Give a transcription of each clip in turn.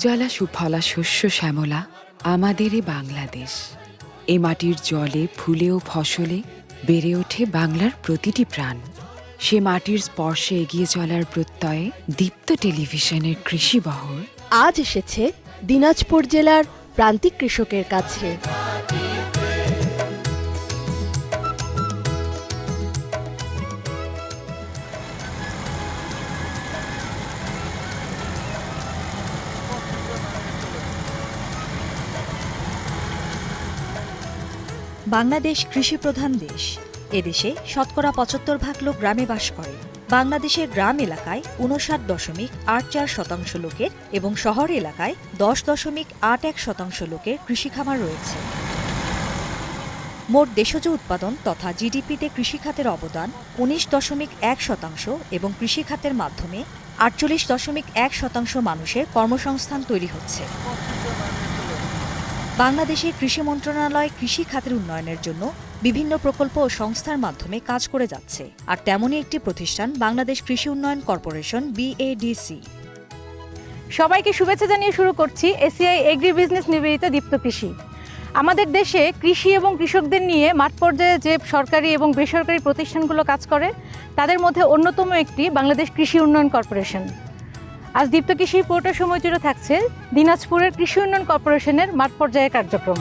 সুজলা সুফলা শস্য শ্যামলা, আমাদেরই বাংলাদেশ। এ মাটির জলে, ফুলে ও ফসলে বেড়ে ওঠে বাংলার প্রতিটি প্রাণ। সে মাটির স্পর্শে এগিয়ে চলার প্রত্যয়ে দীপ্ত টেলিভিশনের কৃষি বহর আজ এসেছে দিনাজপুর জেলার প্রান্তিক কৃষকের কাছে। বাংলাদেশ কৃষিপ্রধান দেশ। এদেশে শতকরা পঁচাত্তর ভাগ লোক গ্রামে বাস করে। বাংলাদেশের গ্রাম এলাকায় উনষাট দশমিক আট চার শতাংশ লোকের এবং শহর এলাকায় দশ দশমিক আট এক শতাংশ লোকের কৃষিখামার রয়েছে। মোট দেশজ উৎপাদন তথা জিডিপিতে কৃষিখাতের অবদান উনিশ দশমিক এক শতাংশ এবং কৃষিখাতের মাধ্যমে আটচল্লিশ দশমিক এক শতাংশ মানুষের কর্মসংস্থান তৈরি হচ্ছে। বাংলাদেশের কৃষি মন্ত্রণালয় কৃষি খাতের উন্নয়নের জন্য বিভিন্ন প্রকল্প ও সংস্থার মাধ্যমে কাজ করে যাচ্ছে। আর তেমনই একটি প্রতিষ্ঠান বাংলাদেশ কৃষি উন্নয়ন কর্পোরেশন বিএডিসি সবাইকে শুভেচ্ছা জানিয়ে শুরু করছি এসিআই এগ্রি বিজনেস নিবেদিত দীপ্ত কৃষি। আমাদের দেশে কৃষি এবং কৃষকদের নিয়ে মাঠ পর্যায়ে যে সরকারি এবং বেসরকারি প্রতিষ্ঠানগুলো কাজ করে, তাদের মধ্যে অন্যতম একটি বাংলাদেশ কৃষি উন্নয়ন কর্পোরেশন। আজ দীপ্ত কৃষি পুরোটা সময় জুড়ে থাকছে দিনাজপুরের কৃষি উন্নয়ন কর্পোরেশনের মাঠ পর্যায়ে কার্যক্রম।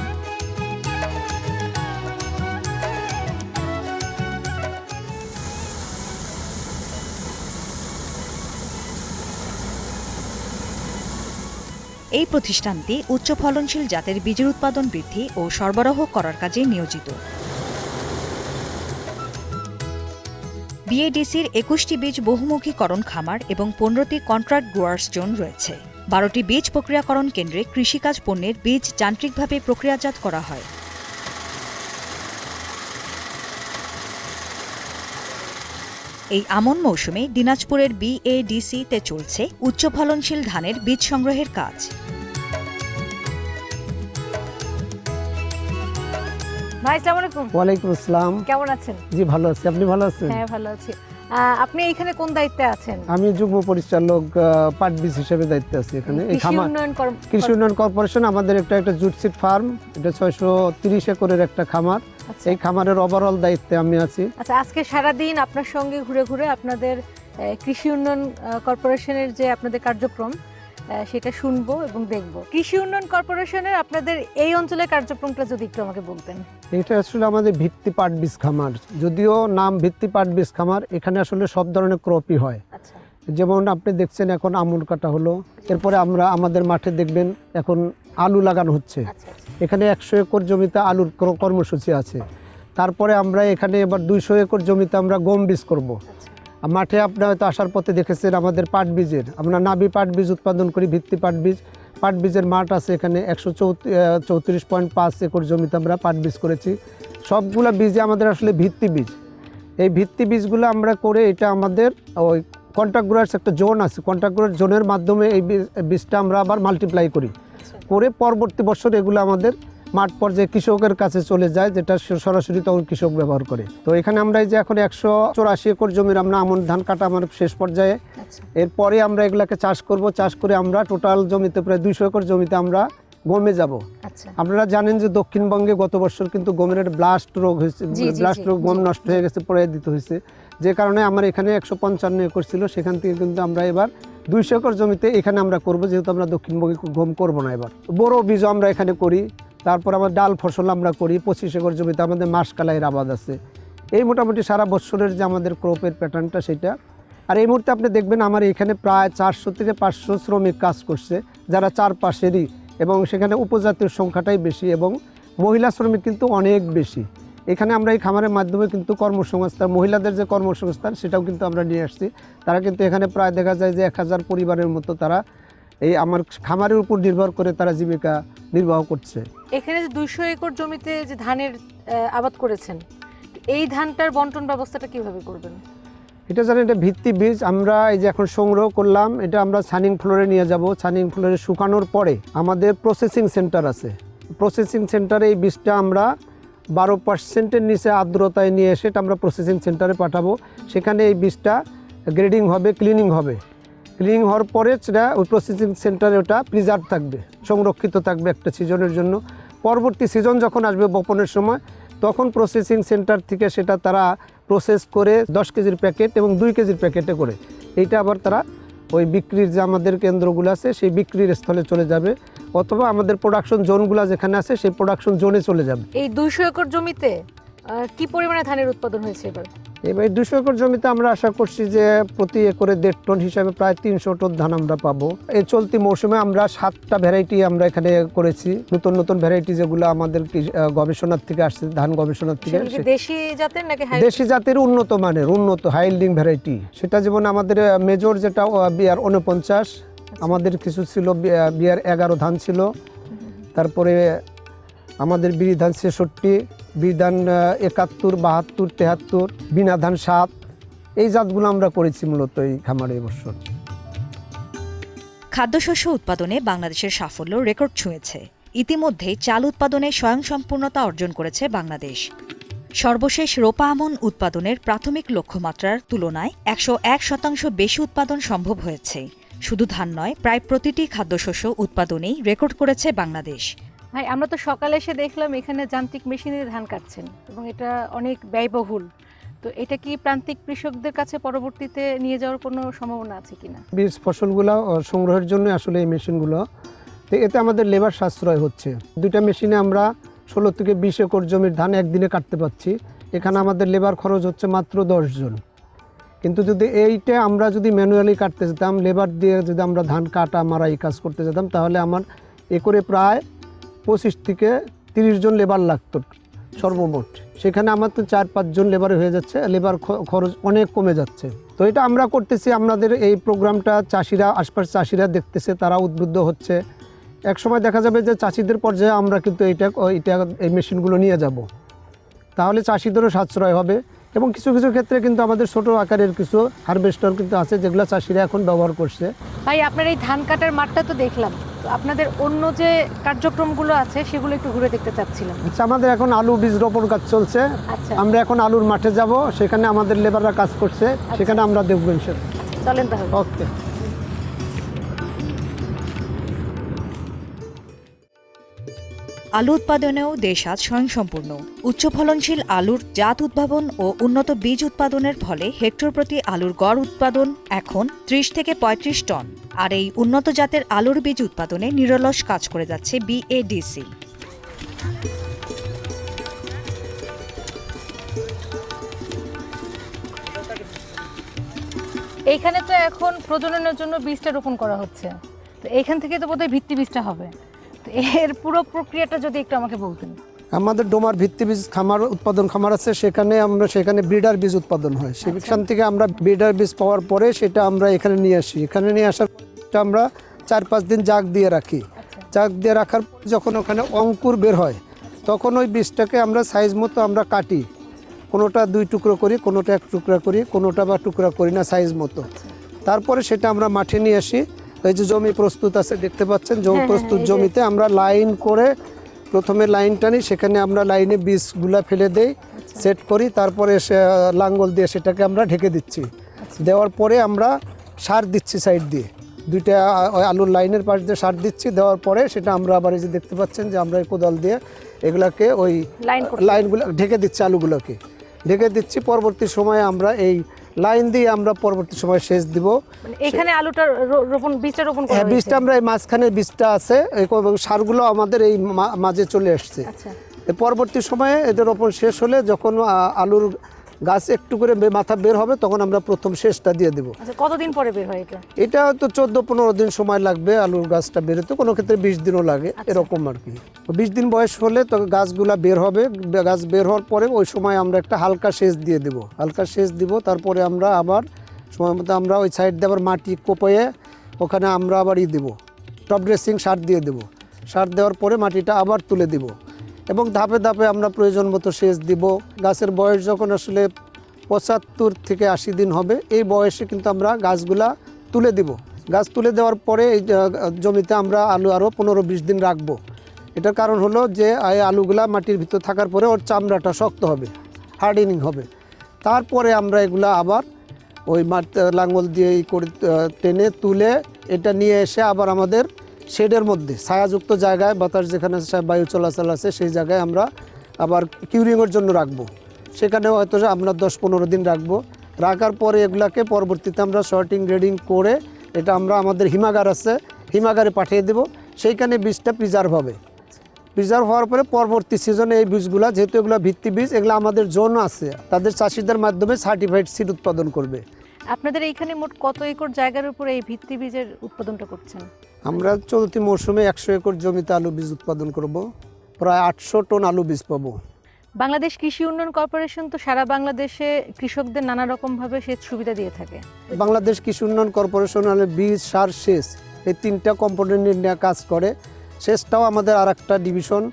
এই প্রতিষ্ঠানটি উচ্চ ফলনশীল জাতের বীজের উৎপাদন বৃদ্ধি ও সরবরাহ করার কাজে নিয়োজিত। বিএডিসির একুশটি বীজ বহুমুখীকরণ খামার এবং পনেরোটি কন্ট্রাক্ট গ্রোয়ার্স জোন রয়েছে। বারোটি বীজ প্রক্রিয়াকরণ কেন্দ্রে কৃষিকাজ পণ্যের বীজ যান্ত্রিকভাবে প্রক্রিয়াজাত করা হয়। এই আমন মৌসুমে দিনাজপুরের বিএডিসিতে চলছে উচ্চ ফলনশীল ধানের বীজ সংগ্রহের কাজ। ভাই আসসালামু আলাইকুম। ওয়ালাইকুম আসসালাম। কেমন আছেন? জি ভালো আছি। আপনি ভালো আছেন? হ্যাঁ ভালো আছি। আপনি এখানে কোন দায়িত্বে আছেন? আমি যুগ্ম পরিচালক পাট বীজ হিসেবে দায়িত্বে আছি এখানে। এই কৃষি খামার উন্নয়ন কৃষি উন্নয়ন কর্পোরেশন আমাদের একটা একটা জুট সিড ফার্ম। এটা ছয়শো তিরিশ একরের একটা খামার। আচ্ছা। এই খামারের ওভারঅল দায়িত্বে আমি আছি। আচ্ছা আজকে সারাদিন আপনার সঙ্গে ঘুরে ঘুরে আপনাদের কৃষি উন্নয়ন কর্পোরেশনের যে আপনাদের কার্যক্রম সেটা শুনব এবং দেখব। কৃষি উন্নয়ন কর্পোরেশনের আপনাদের এই অঞ্চলের কার্যক্রমটা যদি একটু আমাকে বলতেন। এটা আসলে আমাদের ভিত্তি পাট বীজ খামার যদিও নাম ভিত্তি পাট বীজ খামার এখানে আসলে সব ধরনের ক্রপই হয়। আচ্ছা। যেমন আপনি দেখছেন এখন আমুল কাটা হলো এরপরে আমরা আমাদের মাঠে দেখবেন এখন আলু লাগানো হচ্ছে। আচ্ছা এখানে একশো একর জমিতে আলুর কর্মসূচি আছে। তারপরে আমরা এখানে এবার দুইশো একর জমিতে আমরা গম বীজ করব। মাঠে আপনার হয়তো আসার পথে দেখেছেন আমাদের পাট বীজের আমরা নাবি পাট বীজ উৎপাদন করি, ভিত্তি পাট বীজ। পাট বীজের মাঠ আছে এখানে একশো চৌত্রিশ পয়েন্ট পাঁচ একর জমিতে আমরা পাট বীজ করেছি। সবগুলা বীজে আমাদের আসলে ভিত্তি বীজ। এই ভিত্তি বীজগুলো আমরা করে এটা আমাদের ওই কন্ট্রাক্ট গ্রোয়ার্স একটা জোন আছে। কন্ট্রাক্ট গ্রোয়ার জোনের মাধ্যমে এই বীজ- বীজটা আমরা আবার মাল্টিপ্লাই করি। করে পরবর্তী বছর এগুলো আমাদের মাঠ পর্যায়ে কৃষকের কাছে চলে যায় যেটা সরাসরি তখন কৃষক ব্যবহার করে। তো এখানে আমরা এই যে এখন একশো চৌরাশি একর জমির আমরা আমন ধান কাটা আমার শেষ পর্যায়ে। আচ্ছা। এরপরে আমরা এগুলাকে চাষ করব চাষ করে আমরা টোটাল জমিতে প্রায় দুইশো একর জমিতে আমরা গমে যাব। আচ্ছা। আপনারা জানেন যে দক্ষিণবঙ্গে গত বছর কিন্তু গমের ব্লাস্ট রোগ হয়েছে ব্লাস্ট রোগ গম নষ্ট হয়ে গেছে পরে দিতে হয়েছে। যে কারণে আমার এখানে একশো পঞ্চান্ন একর ছিল সেখান থেকে কিন্তু আমরা এবার দুইশো একর জমিতে এখানে আমরা করব যেহেতু আমরা দক্ষিণবঙ্গে গম করব না এবার। বড় বীজ আমরা এখানে করি তারপর আমার ডাল ফসল আমরা করি, পঁচিশ একর জমিতে আমাদের মাসকালাইয়ের আবাদ আছে। এই মোটামুটি সারা বছরের যে আমাদের ক্রপের প্যাটার্নটা সেটা। আর এই মুহূর্তে আপনি দেখবেন আমার এখানে প্রায় চারশো থেকে পাঁচশো শ্রমিক কাজ করছে, যারা চারপাশেরই এবং সেখানে উপজাতির সংখ্যাটাই বেশি এবং মহিলা শ্রমিক কিন্তু অনেক বেশি। এখানে আমরা এই খামারের মাধ্যমে কিন্তু কর্মসংস্থান, মহিলাদের যে কর্মসংস্থান সেটাও কিন্তু আমরা নিয়ে আসছি। তারা কিন্তু এখানে প্রায় দেখা যায় যে এক হাজার পরিবারের মতো তারা এই আমার খামারের উপর নির্ভর করে তারা জীবিকা নির্বাহ করছে। এখানে যে দুইশো একর জমিতে যে ধানের আবাদ করেছেন এই ধানটার বন্টন ব্যবস্থাটা কীভাবে করবেন? এটা জানেন এটা ভিত্তি বীজ আমরা এই যে এখন সংগ্রহ করলাম এটা আমরা ছানিং ফ্লোরে নিয়ে যাব। ছানিং ফ্লোরে শুকানোর পরে আমাদের প্রসেসিং সেন্টার আছে। প্রসেসিং সেন্টারে এই বীজটা আমরা বারো পার্সেন্টের নিচে আর্দ্রতায় নিয়ে এসে এটা আমরা প্রসেসিং সেন্টারে পাঠাবো। সেখানে এই বীজটা গ্রেডিং হবে ক্লিনিং হবে। ক্লিনিং হওয়ার পরে সেটা ওই প্রসেসিং সেন্টারে ওটা প্রিজার্ভ থাকবে, সংরক্ষিত থাকবে একটা সিজনের জন্য। পরবর্তী সিজন যখন আসবে বপনের সময়, তখন প্রসেসিং সেন্টার থেকে সেটা তারা প্রসেস করে দশ কেজির প্যাকেট এবং দুই কেজির প্যাকেটে করে। এইটা আবার তারা ওই বিক্রির যে আমাদের কেন্দ্রগুলো আছে, সেই বিক্রির স্থলে চলে যাবে। অথবা আমাদের প্রোডাকশন জোনগুলো যেখানে আছে, সেই প্রোডাকশন জোনে চলে যাবে। এই দুইশো একর জমিতে কি পরিমাণে ধানের উৎপাদন হয়েছে এবার? এবার দুশো একর জমিতে আমরা আশা করছি যে প্রতি একরে দেড় টন হিসাবে প্রায় তিনশো টন ধান আমরা পাবো। এই চলতি মৌসুমে আমরা সাতটা ভ্যারাইটি আমরা এখানে করেছি। নতুন নতুন ভ্যারাইটি যেগুলো আমাদের কৃষি- গবেষণার থেকে আসছে ধান গবেষণার থেকে দেশি জাতের নাকি দেশি জাতের উন্নত মানের উন্নত হাইল্ডিং ভ্যারাইটি সেটা যেমন আমাদের মেজর যেটা বিয়ার উনপঞ্চাশ আমাদের কিছু ছিল বিয়ার এগারো ধান ছিল। তারপরে আমাদের বিড়ি ধান ছেষট্টি বিড়ি ধান আহ, একাত্তর বাহাত্তর তেহাত্তর বিনা ধান সাত এই জাতগুলো আমরা করেছি মূলত এই খামারে এবছর খাদ্যশস্য উৎপাদনে বাংলাদেশের সাফল্য রেকর্ড ছুঁয়েছে। ইতিমধ্যে চাল উৎপাদনে স্বয়ংসম্পূর্ণতা অর্জন করেছে বাংলাদেশ। সর্বশেষ রোপা আমন উৎপাদনের প্রাথমিক লক্ষ্যমাত্রার তুলনায় একশো এক শতাংশ বেশি উৎপাদন সম্ভব হয়েছে। শুধু ধান নয় প্রায় প্রতিটি খাদ্যশস্য উৎপাদনেই রেকর্ড করেছে বাংলাদেশ। ভাই, আমরা তো সকালে এসে দেখলাম এখানে যান্ত্রিক মেশিনে ধান কাটছেন এবং এটা অনেক ব্যয়বহুল। তো এটা কি প্রান্তিক কৃষকদের কাছে পরবর্তীতে নিয়ে যাওয়ার কোনো সম্ভাবনা আছে কিনা বীজ ফসলগুলো সংগ্রহের জন্য আসলে এই মেশিনগুলো। তো এতে আমাদের লেবার সাশ্রয় হচ্ছে। দুইটা মেশিনে আমরা ষোলো থেকে বিশ একর জমির ধান একদিনে কাটতে পারছি। এখানে আমাদের লেবার খরচ হচ্ছে মাত্র জন। কিন্তু যদি এইটা আমরা যদি ম্যানুয়ালি কাটতে যেতাম, লেবার দিয়ে যদি আমরা ধান কাটা মারা এই কাজ করতে যেতাম, তাহলে আমার একরে প্রায় পঁচিশ থেকে তিরিশ জন লেবার লাগতো সর্বমোট। সেখানে আমার তো চার পাঁচজন লেবার হয়ে যাচ্ছে লেবার খরচ অনেক কমে যাচ্ছে। তো এটা আমরা করতেছি, আমাদের এই প্রোগ্রামটা চাষিরা, আশপাশ চাষিরা দেখতেছে, তারা উদ্বুদ্ধ হচ্ছে। এক সময় দেখা যাবে যে চাষিদের পর্যায়ে আমরা কিন্তু এটা এইটা, এই মেশিনগুলো নিয়ে যাব। তাহলে চাষিদেরও সাশ্রয় হবে এবং কিছু কিছু ক্ষেত্রে কিন্তু আমাদের ছোট আকারের কিছু হারভেস্টার কিন্তু আছে, যেগুলো চাষিরা এখন ব্যবহার করছে। ভাই, আপনার এই ধান কাটার মাঠটা তো দেখলাম। আপনাদের অন্য যে কার্যক্রমগুলো আছে সেগুলো একটু ঘুরে দেখতে চাচ্ছিলাম। আচ্ছা আমাদের এখন আলু বীজ রোপণ কাজ চলছে। আচ্ছা। আমরা এখন আলুর মাঠে যাব সেখানে আমাদের লেবাররা কাজ করছে সেখানে আমরা দেখবেন ইনশাল্লাহ চলেন তাহলে। ওকে। আলু উৎপাদনেও দেশ আজ স্বয়ংসম্পূর্ণ। উচ্চ ফলনশীল আলুর জাত উদ্ভাবন ও উন্নত বীজ উৎপাদনের ফলে হেক্টর প্রতি আলুর গড় উৎপাদন এখন ত্রিশ থেকে ৩৫ টন। আর এই উন্নত জাতের আলুর বীজ উৎপাদনে নিরলস কাজ করে যাচ্ছে বিএডিসি এইখানে তো এখন প্রজননের জন্য বীজটা রোপণ করা হচ্ছে। তো এইখান থেকে তো বোধহয় ভিত্তি বীজটা হবে। এর পুরো প্রক্রিয়াটা যদি একটু আমাকে বলতেন। আমাদের ডোমার ভিত্তি বীজ খামার উৎপাদন খামার আছে সেখানে আমরা সেখানে ব্রিডার বীজ উৎপাদন হয়। সেখান থেকে আমরা ব্রিডার বীজ পাওয়ার পরে সেটা আমরা এখানে নিয়ে আসি। এখানে নিয়ে আসার আমরা চার পাঁচ দিন জাগ দিয়ে রাখি। জাগ দিয়ে রাখার পর যখন ওখানে অঙ্কুর বের হয় তখন ওই বীজটাকে আমরা সাইজ মতো আমরা কাটি। কোনোটা দুই টুকরো করি কোনোটা এক টুকরা করি কোনোটা বা টুকরা করি না সাইজ মতো। তারপরে সেটা আমরা মাঠে নিয়ে আসি। এই যে জমি প্রস্তুত আছে দেখতে পাচ্ছেন? জমি প্রস্তুত জমিতে আমরা লাইন করে প্রথমে লাইন টানি সেখানে আমরা লাইনে বীজগুলা ফেলে দেই সেট করি তারপরে সে লাঙ্গল দিয়ে সেটাকে আমরা ঢেকে দিচ্ছি। দেওয়ার পরে আমরা সার দিচ্ছি সাইড দিয়ে। দুইটা আলুর লাইনের পাশ দিয়ে সার দিচ্ছি দেওয়ার পরে সেটা আমরা আবার এই যে দেখতে পাচ্ছেন যে আমরা এই কোদাল দিয়ে এগুলাকে ওই লাইনগুলো ঢেকে দিচ্ছি আলুগুলোকে। ঢেকে দিচ্ছি পরবর্তী সময়ে আমরা এই লাইন দিয়ে আমরা পরবর্তী সময় সেচ দিব। মানে এখানে আলুটা রোপণ বীজটা রোপণ করা হ্যাঁ হয়েছে? বীজটা আমরা এই মাঝখানে বীজটা আছে সারগুলো আমাদের এই মাঝে চলে আসছে। আচ্ছা। পরবর্তী সময়ে এটা রোপণ শেষ হলে যখন আলুর গাছ একটু করে মাথা বের হবে তখন আমরা প্রথম শেষটা দিয়ে দেব। আচ্ছা কতদিন পরে বের হয় এটা? এটা তো চোদ্দ পনেরো দিন সময় লাগবে আলুর গাছটা বেরোতে কোনো ক্ষেত্রে বিশ দিনও লাগে এরকম আর কি। বিশ দিন বয়স হলে তো গাছগুলা বের হবে গাছ বের হওয়ার পরে ওই সময় আমরা একটা হালকা সেচ দিয়ে দেব। হালকা সেচ দিব তারপরে আমরা আবার সময় মতো আমরা ওই সাইড দিয়ে আবার মাটি কোপায়ে ওখানে আমরা আবার ই দেবো টপ ড্রেসিং সার দিয়ে দেবো। সার দেওয়ার পরে মাটিটা আবার তুলে দিব। এবং ধাপে ধাপে আমরা প্রয়োজন মতো সেচ দিব। গাছের বয়স যখন আসলে পঁচাত্তর থেকে আশি দিন হবে, এই বয়সে কিন্তু আমরা গাছগুলা তুলে দিব। গাছ তুলে দেওয়ার পরে এই জমিতে আমরা আলু আরও পনেরো বিশ দিন রাখব। এটার কারণ হলো যে, এই আলুগুলা মাটির ভিতর থাকার পরে ওর চামড়াটা শক্ত হবে হার্ডেনিং হবে। তারপরে আমরা এগুলা আবার ওই মাঠ লাঙ্গল দিয়ে করে টেনে তুলে এটা নিয়ে এসে আবার আমাদের শেডের মধ্যে, ছায়াযুক্ত জায়গায়, বাতাস যেখানে বায়ু চলাচল আছে, সেই জায়গায় আমরা আবার কিউরিংয়ের জন্য রাখব। সেখানে হয়তো আমরা দশ পনেরো দিন রাখব। রাখার পরে এগুলাকে পরবর্তীতে আমরা শর্টিং গ্রেডিং করে এটা আমরা আমাদের হিমাগার আছে, হিমাগারে পাঠিয়ে দেব। সেইখানে বীজটা প্রিজার্ভ হবে। প্রিজার্ভ হওয়ার পরে পরবর্তী সিজনে এই বীজগুলা, যেহেতু এগুলো ভিত্তি বীজ, এগুলো আমাদের জোন আছে, তাদের চাষিদের মাধ্যমে সার্টিফাইড সিড উৎপাদন করবে। আপনাদের এইখানে মোট কত একর জায়গার উপরে এই ভিত্তি বীজের উৎপাদনটা করছেন? আমরা চলতি মৌসুমে একশো একর জমিতে আলু বীজ উৎপাদন করব। প্রায় আটশো টন আলু বীজ পাবো। বাংলাদেশ কৃষি উন্নয়ন কর্পোরেশন তো সারা বাংলাদেশে কৃষকদের নানা রকম ভাবে সেচ সুবিধা দিয়ে থাকে। বাংলাদেশ কৃষি উন্নয়ন কর্পোরেশন হলে বীজ সার সেচ এই তিনটা কম্পোনেন্ট নিয়ে কাজ করে। সেচটাও আমাদের আর একটা ডিভিশন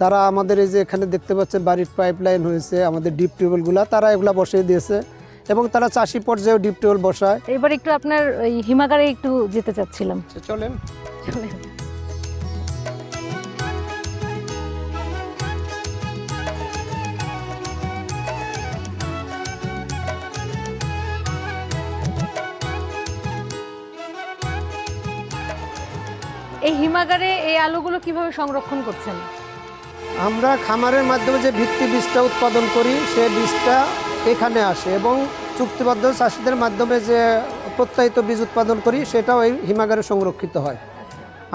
তারা আমাদের এই যে এখানে দেখতে পাচ্ছেন বাড়ির পাইপ লাইন হয়েছে আমাদের ডিপ টিউবওয়েলগুলো তারা এগুলা বসিয়ে দিয়েছে। এবং তারা চাষি পর্যায়েও ডিপ টিউবওয়েল বসায়। এবার একটু আপনার ওই হিমাগারে একটু যেতে চাচ্ছিলাম। চলেন। চলেন। এই হিমাগারে এই আলুগুলো কীভাবে সংরক্ষণ করছেন? আমরা খামারের মাধ্যমে যে ভিত্তি বীজটা উৎপাদন করি সে বীজটা এখানে আসে এবং চুক্তিবদ্ধ চাষিদের মাধ্যমে যে প্রত্যায়িত বীজ উৎপাদন করি, সেটাও এই হিমাগারে সংরক্ষিত হয়।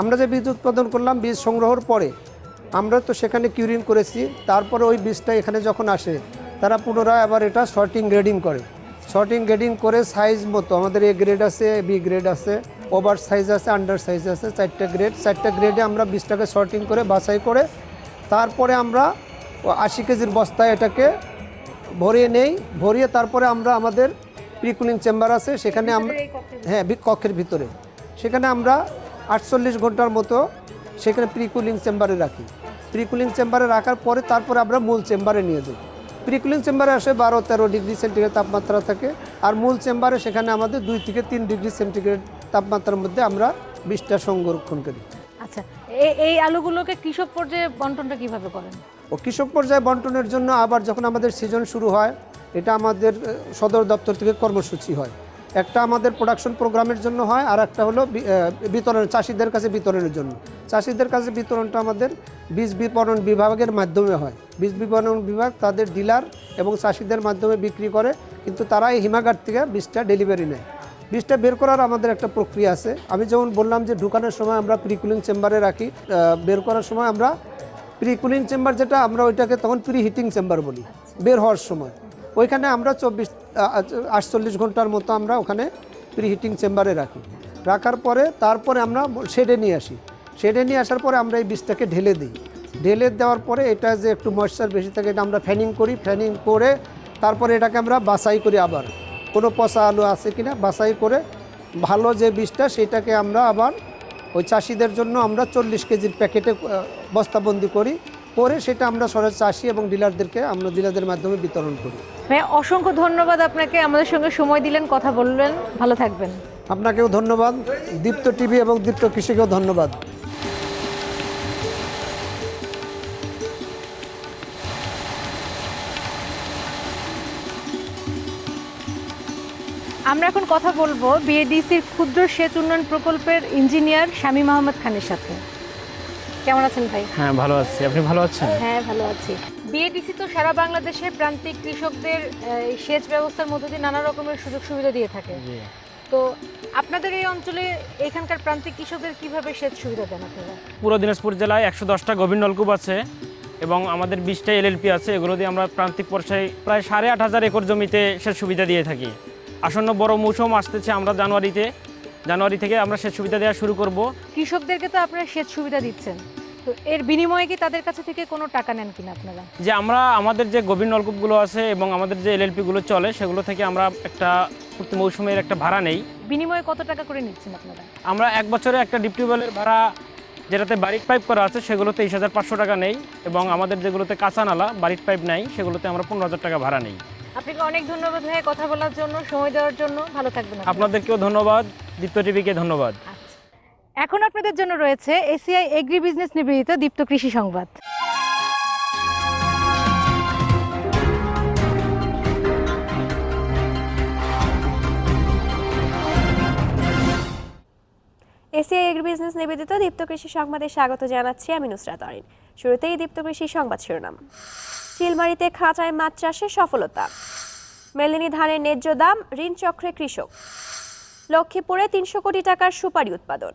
আমরা যে বীজ উৎপাদন করলাম, বীজ সংগ্রহের পরে আমরা তো সেখানে কিউরিং করেছি, তারপরে ওই বীজটা এখানে যখন আসে, তারা পুনরায় আবার এটা শর্টিং গ্রেডিং করে। শর্টিং গ্রেডিং করে সাইজ মতো, আমাদের এ গ্রেড আছে বি গ্রেড আছে, ওভার সাইজ আছে, আন্ডার সাইজ আছে, চারটা গ্রেড, চারটা গ্রেডে আমরা বীজটাকে শর্টিং করে, বাছাই করে, তারপরে আমরা আশি কেজির বস্তায় এটাকে ভরিয়ে নেই। ভরিয়ে তারপরে আমরা আমাদের প্রিকুলিং চেম্বার আছে সেখানে আমরা হ্যাঁ কক্ষের ভিতরে। সেখানে আমরা আটচল্লিশ ঘণ্টার মতো সেখানে প্রিকুলিং চেম্বারে রাখি। প্রিকুলিং চেম্বারে রাখার পরে তারপরে আমরা মূল চেম্বারে নিয়ে যাই। প্রিকুলিং চেম্বারে আসে বারো তেরো ডিগ্রি সেন্টিগ্রেড তাপমাত্রা থাকে আর মূল চেম্বারে সেখানে আমাদের দুই থেকে তিন ডিগ্রি সেন্টিগ্রেড তাপমাত্রার মধ্যে আমরা বীজটা সংরক্ষণ করি। আচ্ছা এই- এই আলুগুলোকে কৃষক পর্যায়ে বন্টনটা কীভাবে করেন? কৃষক পর্যায়ে বন্টনের জন্য আবার যখন আমাদের সিজন শুরু হয়, এটা আমাদের সদর দপ্তর থেকে কর্মসূচি হয়। একটা আমাদের প্রোডাকশন প্রোগ্রামের জন্য হয়, আর একটা হলো বিতরণ, চাষিদের কাছে বিতরণের জন্য। চাষিদের কাছে বিতরণটা আমাদের বীজ বিপণন বিভাগের মাধ্যমে হয়। বীজ বিপণন বিভাগ তাদের ডিলার এবং চাষিদের মাধ্যমে বিক্রি করে, কিন্তু তারা এই হিমাগার থেকে বীজটা ডেলিভারি নেয়। বীজটা বের করার আমাদের একটা প্রক্রিয়া আছে। আমি যেমন বললাম যে ঢুকানোর সময় আমরা প্রিকুলিং চেম্বারে রাখি বের করার সময় আমরা প্রি কুলিং চেম্বার যেটা আমরা ওইটাকে তখন প্রি হিটিং চেম্বার বলি, বের হওয়ার সময়। ওইখানে আমরা চব্বিশ আটচল্লিশ ঘণ্টার মতো আমরা ওখানে প্রি হিটিং চেম্বারে রাখি। রাখার পরে তারপরে আমরা শেডে নিয়ে আসি। শেডে নিয়ে আসার পরে আমরা এই বীজটাকে ঢেলে দিই। ঢেলে দেওয়ার পরে এটা যে একটু ময়েশ্চার বেশি থাকে, এটা আমরা ফ্যানিং করি। ফ্যানিং করে তারপরে এটাকে আমরা বাছাই করি আবার। কোনো পচা আলু আছে কিনা, বাছাই করে ভালো যে বীজটা, সেটাকে আমরা আবার ওই চাষিদের জন্য আমরা চল্লিশ কেজির প্যাকেটে বস্তাবন্দি করি। করে সেটা আমরা সরাস চাষি এবং ডিলারদেরকে আমরা ডিলারদের মাধ্যমে বিতরণ করি। হ্যাঁ অসংখ্য ধন্যবাদ আপনাকে। আমাদের সঙ্গে সময় দিলেন কথা বললেন। ভালো থাকবেন। আপনাকেও ধন্যবাদ। দীপ্ত টিভি এবং দীপ্ত কৃষিকেও ধন্যবাদ। আমরা এখন কথা বলব বিএডিসির ক্ষুদ্র সেচ উন্নয়ন প্রকল্পের ইঞ্জিনিয়ার শামীম আহমদ খানের সাথে। কেমন আছেন ভাই? হ্যাঁ ভালো আছি। আপনি ভালো আছেন? হ্যাঁ ভালো আছি। বিএডিসি তো সারা বাংলাদেশে প্রান্তিক কৃষকদের এই সেচ ব্যবস্থার মধ্যে দিয়ে নানা রকমের সুযোগ সুবিধা দিয়ে থাকে। তো আপনাদের এই অঞ্চলে এখানকার প্রান্তিক কৃষকদের কীভাবে সেচ সুবিধা দেন আপনারা? পুরো দিনাজপুর জেলায় একশো দশটা গভীর নলকূপ আছে এবং আমাদের বিশটা এলএলপি আছে। এগুলো দিয়ে আমরা প্রান্তিক পর্যায়ে প্রায় সাড়ে আট হাজার একর জমিতে সেচ সুবিধা দিয়ে থাকি। আসন্ন বড় মৌসুম আসতেছে আমরা জানুয়ারিতে। জানুয়ারি থেকে আমরা সেচ সুবিধা দেওয়া শুরু করব। কৃষকদেরকে তো আপনারা সেচ সুবিধা দিচ্ছেন। তো এর বিনিময়ে কি তাদের কাছে থেকে কোনো টাকা নেন কিনা আপনারা? যে আমরা আমাদের যে গভীর নলকূপগুলো আছে এবং আমাদের যে এলএলপিগুলো চলে সেগুলো থেকে আমরা একটা প্রতি মৌসুমের একটা ভাড়া নেই। বিনিময়ে কত টাকা করে নিচ্ছেন আপনারা? আমরা এক বছরে একটা ডিপ টিউবওয়েলের ভাড়া যেটাতে বাড়ির পাইপ করা আছে সেগুলোতে তেইশ হাজার পাঁচশো টাকা নেই এবং আমাদের যেগুলোতে কাঁচা নালা বাড়ির পাইপ নেই সেগুলোতে আমরা পনেরো হাজার টাকা ভাড়া নেই। আপনাকে অনেক ধন্যবাদ ভাই কথা বলার জন্য সময় দেওয়ার জন্য। ভালো থাকবেন আপনাদেরকেও ধন্যবাদ দীপ্ত টিভিকে ধন্যবাদ। আচ্ছা। এখন আপনাদের জন্য রয়েছে এসিআই এগ্রি বিজনেস নিবেদিত দীপ্ত কৃষি সংবাদ। এসিআই এগ্রি বিজনেস নিবেদিত দীপ্ত কৃষি সংবাদে স্বাগত জানাচ্ছি আমি নুসরাত অরিন। শুরুতেই দীপ্ত কৃষি সংবাদ শিরোনাম। চিলমারিতে খাঁচায় মাছ চাষে সফলতা। মেলেনি ধানের ন্যায্য দাম, ঋণ চক্রে কৃষক। লক্ষ্মীপুরে তিনশো কোটি টাকার সুপারি উৎপাদন।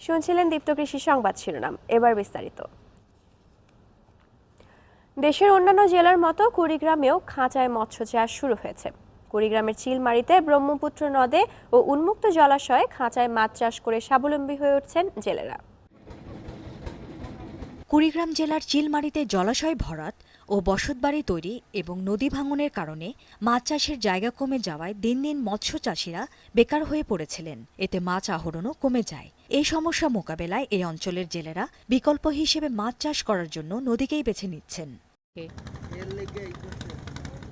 শুনছিলেন দীপ্ত কৃষি সংবাদ শিরোনাম। এবার বিস্তারিত। দেশের অন্যান্য জেলার মতো কুড়িগ্রামেও খাঁচায় মৎস্য চাষ শুরু হয়েছে। কুড়িগ্রামের চিলমারিতে ব্রহ্মপুত্র নদে ও উন্মুক্ত জলাশয়ে খাঁচায় মাছ চাষ করে স্বাবলম্বী হয়ে উঠছেন জেলেরা। কুড়িগ্রাম জেলার চিলমারিতে জলাশয় ভরাট ও বসতবাড়ি তৈরি এবং নদী ভাঙনের কারণে মাছ চাষের জায়গা কমে যাওয়ায় দিন দিন মৎস্য চাষিরা বেকার হয়ে পড়েছিলেন। এতে মাছ আহরণও কমে যায়। এই সমস্যা মোকাবেলায় এই অঞ্চলের জেলেরা বিকল্প হিসেবে মাছ চাষ করার জন্য নদীকেই বেছে নিচ্ছেন।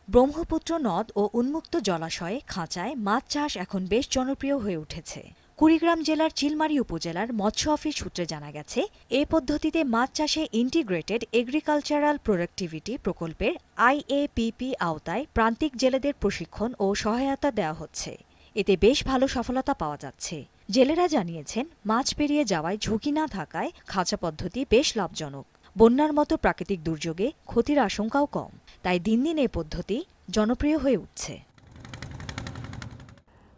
ব্রহ্মপুত্র নদ ও উন্মুক্ত জলাশয়ে খাঁচায় মাছ চাষ এখন বেশ জনপ্রিয় হয়ে উঠেছে। কুড়িগ্রাম জেলার চিলমারি উপজেলার মৎস্য অফিস সূত্রে জানা গেছে, এ পদ্ধতিতে মাছ চাষে ইন্টিগ্রেটেড এগ্রিকালচারাল প্রোডাক্টিভিটি প্রকল্পের আইএপিপি আওতায় প্রান্তিক জেলেদের প্রশিক্ষণ ও সহায়তা দেওয়া হচ্ছে। এতে বেশ ভালো সফলতা পাওয়া যাচ্ছে। জেলেরা জানিয়েছেন, মাছ পেরিয়ে যাওয়ায় ঝুঁকি না থাকায় খাঁচা পদ্ধতি বেশ লাভজনক। বন্যার মতো প্রাকৃতিক দুর্যোগে ক্ষতির আশঙ্কাও কম। তাই দিন দিন এই পদ্ধতি জনপ্রিয় হয়ে উঠছে।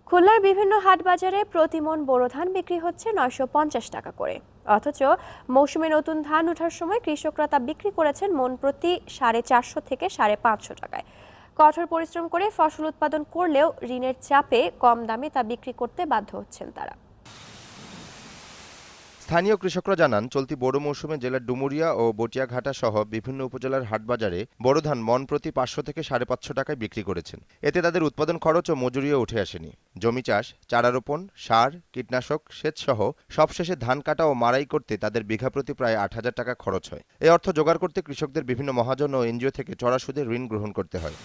খুলনার বিভিন্ন হাট বাজারে প্রতি মন বোরো ধান বিক্রি হচ্ছে নয়শো পঞ্চাশ টাকা করে। অথচ মৌসুমে নতুন ধান ওঠার সময় কৃষকরা তা বিক্রি করেছেন মন প্রতি সাড়ে চারশো থেকে সাড়ে পাঁচশো টাকায়। কঠোর পরিশ্রম করে ফসল উৎপাদন করলেও ঋণের চাপে কম দামে তা বিক্রি করতে বাধ্য হচ্ছেন তারা। স্থানীয় কৃষকরা জানান, চলতি বড় মৌসুমে জেলার ডুমুরিয়া ও বটিয়াঘাটা সহ বিভিন্ন উপজেলার হাটবাজারে বড় ধান মন প্রতি পাঁচশো থেকে সাড়ে পাঁচশো টাকায় বিক্রি করেছেন। এতে তাদের উৎপাদন খরচ ও মজুরিও উঠে আসেনি। জমি চাষ, চারা রোপণ, সার, কীটনাশক সেচ সহ সবশেষে ধান কাটা ও মারাই করতে তাদের বিঘা প্রতি প্রায় আট হাজার টাকা খরচ হয়। এই অর্থ জোগাড় করতে কৃষকদের বিভিন্ন মহাজন ও এনজিও থেকে চড়া সুদে ঋণ গ্রহণ করতে হয়।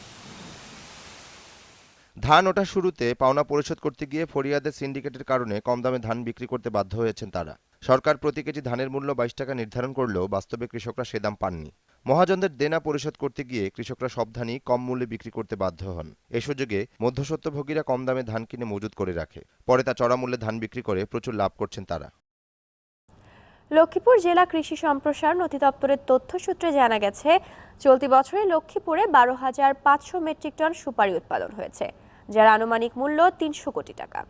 ধান ওঠার শুরুতে পাওনা পরিশোধ করতে গিয়ে ফরিয়াদের সিন্ডিকেটের কারণে কম দামে ধান বিক্রি করতে বাধ্য হয়েছেন তারা। সরকার প্রতি কেজি ধানের মূল্য বাইশ টাকা নির্ধারণ করলেও বাস্তবে কৃষকরা সে দাম পাননি। মহাজনদের দেনা পরিশোধ করতে গিয়ে কৃষকরা সব ধানই কম মূল্যে বিক্রি করতে বাধ্য হন। এ সুযোগে মধ্যস্বত্বভোগীরা কম দামে ধান কিনে মজুত করে রাখে। পরে তা চড়া মূল্যে ধান বিক্রি করে প্রচুর লাভ করছেন তারা। লক্ষ্মীপুর জেলা কৃষি সম্প্রসারণ অধিদপ্তরের তথ্য সূত্রে জানা গেছে, চলতি বছরে লক্ষ্মীপুরে বারো হাজার পাঁচশো মেট্রিক টন সুপারি উৎপাদন হয়েছে। যার আনুমানিক মূল্য তিনশো কোটি টাকা।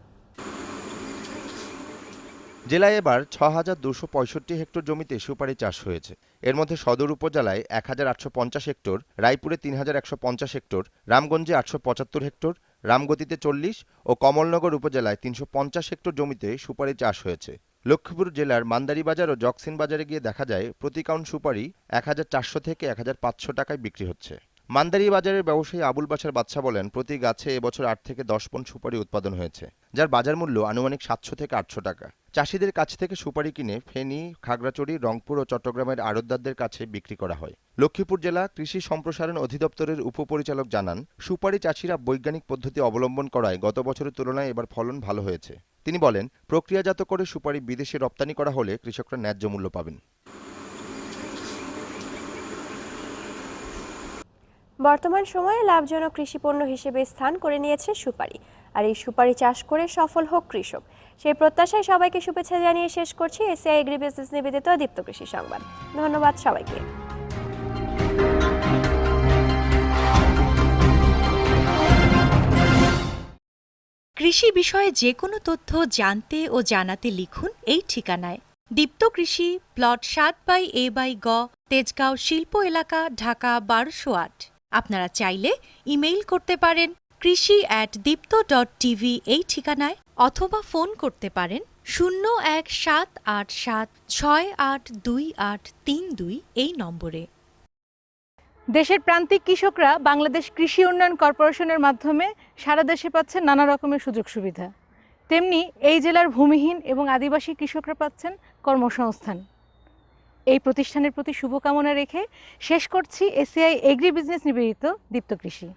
জেলায় এবার ছ হাজার দুশো পঁয়ষট্টি হেক্টর জমিতে সুপারি চাষ হয়েছে। এর মধ্যে সদর উপজেলায় এক হাজার আটশো পঞ্চাশ হেক্টর, রায়পুরে তিন হাজার একশো পঞ্চাশ হেক্টর, রামগঞ্জে আটশো পঁচাত্তর হেক্টর, রামগতিতে চল্লিশ ও কমলনগর উপজেলায় তিনশো পঞ্চাশ হেক্টর জমিতে সুপারি চাষ হয়েছে। লক্ষ্মীপুর জেলার মান্দারি বাজার ও জকসিন বাজারে গিয়ে দেখা যায়, প্রতি কাউন্ট সুপারি এক হাজার চারশো থেকে এক হাজার পাঁচশো টাকায় বিক্রি হচ্ছে। মান্দারি বাজারের ব্যবসায়ী আবুল বাসার বাদশা বলেন, প্রতি গাছে এবছর আট থেকে দশ পন সুপারি উৎপাদন হয়েছে, যার বাজার মূল্য আনুমানিক সাতশো থেকে আটশো টাকা। চাষিদের কাছ থেকে সুপারি কিনে ফেনী খাগড়াচড়ি রংপুর ও চট্টগ্রামের আড়তদারদের কাছে বিক্রি করা হয়। লক্ষ্মীপুর জেলা কৃষি সম্প্রসারণ অধিদপ্তরের উপপরিচালক জানান, সুপারি চাষিরা বৈজ্ঞানিক পদ্ধতি অবলম্বন করায় গত বছরের তুলনায় এবার ফলন ভালো হয়েছে। তিনি বলেন, প্রক্রিয়াজাত করে সুপারি বিদেশে রপ্তানি করা হলে কৃষকরা ন্যায্য মূল্য পাবেন। বর্তমান সময়ে লাভজনক কৃষিপণ্য হিসেবে স্থান করে নিয়েছে সুপারি। আর এই সুপারি চাষ করে সফল হোক কৃষক। সেই প্রত্যাশায় সবাইকে শুভেচ্ছা জানিয়ে শেষ করছি এসিআই এগ্রি বিজনেস নিবেদিত দীপ্ত কৃষি সংবাদ। ধন্যবাদ সবাইকে। কৃষি বিষয়ে যে কোনো তথ্য জানতে ও জানাতে লিখুন এই ঠিকানায়। দীপ্ত কৃষি, প্লট সাত বাই এ বাই গ, তেজগাঁও শিল্প এলাকা, ঢাকা বারোশো আট। আপনারা চাইলে ইমেইল করতে পারেন কৃষি অ্যাট দীপ্ত ডট টিভি এই ঠিকানায় অথবা ফোন করতে পারেন শূন্য এক সাত আট সাত ছয় আট দুই আট তিন দুই এই নম্বরে। দেশের প্রান্তিক কৃষকরা বাংলাদেশ কৃষি উন্নয়ন কর্পোরেশনের মাধ্যমে সারা দেশে পাচ্ছেন নানা রকমের সুযোগ সুবিধা। তেমনি এই জেলার ভূমিহীন এবং আদিবাসী কৃষকরা পাচ্ছেন কর্মসংস্থান। এই প্রতিষ্ঠানের প্রতি শুভকামনা রেখে শেষ করছি এসিআই এগ্রি বিজনেস নিবেদিত দীপ্ত কৃষি।